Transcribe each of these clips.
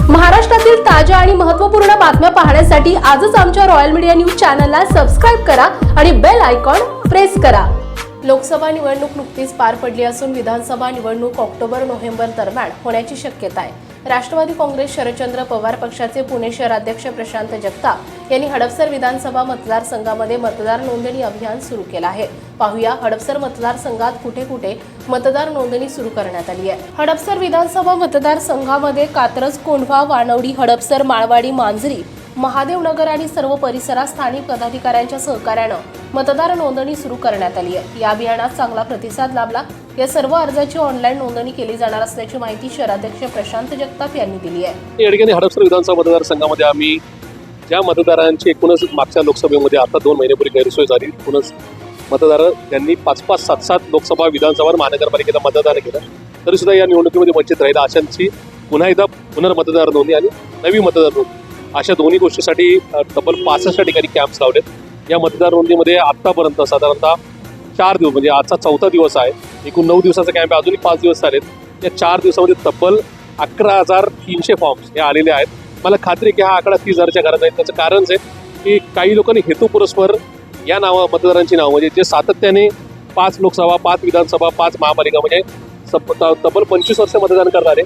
महाराष्ट्रातील ताज्या आणि महत्त्वपूर्ण बातम्या पाहण्यासाठी आजच आमच्या रॉयल मीडिया न्यूज चॅनलला सबस्क्राईब करा आणि बेल आयकॉन प्रेस करा. लोकसभा निवडणूक नुकतीच पार पडली असून विधानसभा निवडणूक ऑक्टोबर नोव्हेंबर दरम्यान होण्याची शक्यता आहे. राष्ट्रवादी काँग्रेस शरदचंद्र पवार पक्षाचे पुणे शहराध्यक्ष प्रशांत जगताप यांनी हडपसर विधानसभा मतदारसंघामध्ये मतदार नोंदणी अभियान सुरू केलं आहे. पाहूया हडपसर मतदारसंघात कुठे कुठे मतदार नोंदणी सुरू करण्यात आली आहे. हडपसर विधानसभा मतदारसंघामध्ये कात्रज कोंढवा वानवडी हडपसर माळवाडी मांजरी महादेवनगर आणि सर्व परिसरात स्थानिक पदाधिकाऱ्यांच्या सहकार्यानं मतदार नोंदणी सुरू करण्यात आली आहे. या अभियानात चांगला प्रतिसाद लाभला. या सर्व अर्जाची ऑनलाईन नोंदणी केली जाणार असल्याची माहिती शहराध्यक्ष प्रशांत जगताप यांनी दिली आहे. या ठिकाणी हडपसर विधानसभा मतदारसंघामध्ये आम्ही ज्या मतदारांची एकूणच मागच्या लोकसभेमध्ये आता दोन महिन्यापूर्वी गैरसोय झाली एकूणच मतदार यांनी पाच पाच सात सात लोकसभा विधानसभा महानगरपालिकेला मतदान केलं. तरी सुद्धा या निवडणुकीमध्ये वंचित राहिला. अशांची पुन्हा एकदा पुनर्मतदार नोंदणी आणि नवी मतदार नोंदणी. अशा दोन्ही गोष्टीसाठी तब्बल पासष्ट ठिकाणी कॅम्प्स लावलेत. या मतदार नोंदीमध्ये आत्तापर्यंत साधारणतः चार दिवस म्हणजे आजचा चौथा दिवस आहे. एकूण नऊ दिवसाचा कॅम्प आहे अजूनही पाच दिवस झालेत या चार दिवसामध्ये तब्बल अकरा हजार तीनशे फॉर्म्स हे आलेले आहेत. मला खात्री की हा आकडा तीस हजारच्या घरात आहे त्याचं कारणच आहे की काही लोकांनी हेतुपुरस्पर या नावा मतदारांची नावं म्हणजे जे सातत्याने पाच लोकसभा पाच विधानसभा पाच महापालिका म्हणजे सब तब्बल पंचवीस वर्ष मतदान करणारे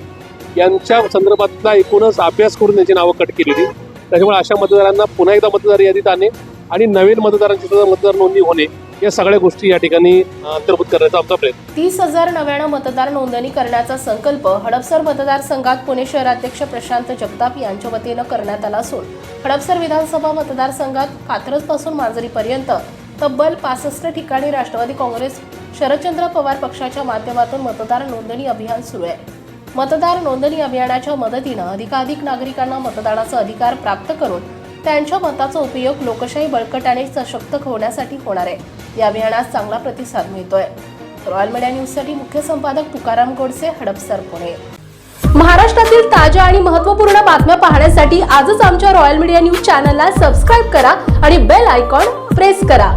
यांच्या संदर्भातला एकूणच अभ्यास करून त्यांची नावं कट केलेली. त्याच्यामुळे अशा मतदारांना पुन्हा एकदा मतदार यादीत आणणे आणि नवीन मतदारांची सुद्धा मतदार नोंदणी होणे या सगळ्या गोष्टी या ठिकाणी अंतर्भूत करण्याचा आमचा प्रयत्न. तीस हजार नव्यानं मतदार नोंदणी करण्याचा संकल्प हडपसर मतदारसंघात पुणे शहराध्यक्ष प्रशांत जगताप यांच्या वतीनं करण्यात आला असून हडपसर विधानसभा मतदारसंघात कात्रजपासून मांजरीपर्यंत तब्बल पासष्ट ठिकाणी राष्ट्रवादी काँग्रेस शरदचंद्र पवार पक्षाच्या माध्यमातून मतदार नोंदणी अभियान सुरू आहे. मतदार नोंदणी अभियानाच्या मदतीनं अधिकाधिक नागरिकांना मतदानाचा अधिकार प्राप्त करून त्यांच्या मताचा उपयोग लोकशाही बळकटाने सशक्त होण्यासाठी होणार आहे. या अभियानात चांगला प्रतिसाद मिळतोय. रॉयल मीडिया न्यूजसाठी मुख्य संपादक तुकाराम गोडसे हडपसर पुणे. महाराष्ट्रातील ताज्या आणि महत्त्वपूर्ण बातम्या पाहण्यासाठी आजच आमच्या रॉयल मीडिया न्यूज चॅनलला सबस्क्राईब करा आणि बेल आयकॉन प्रेस करा.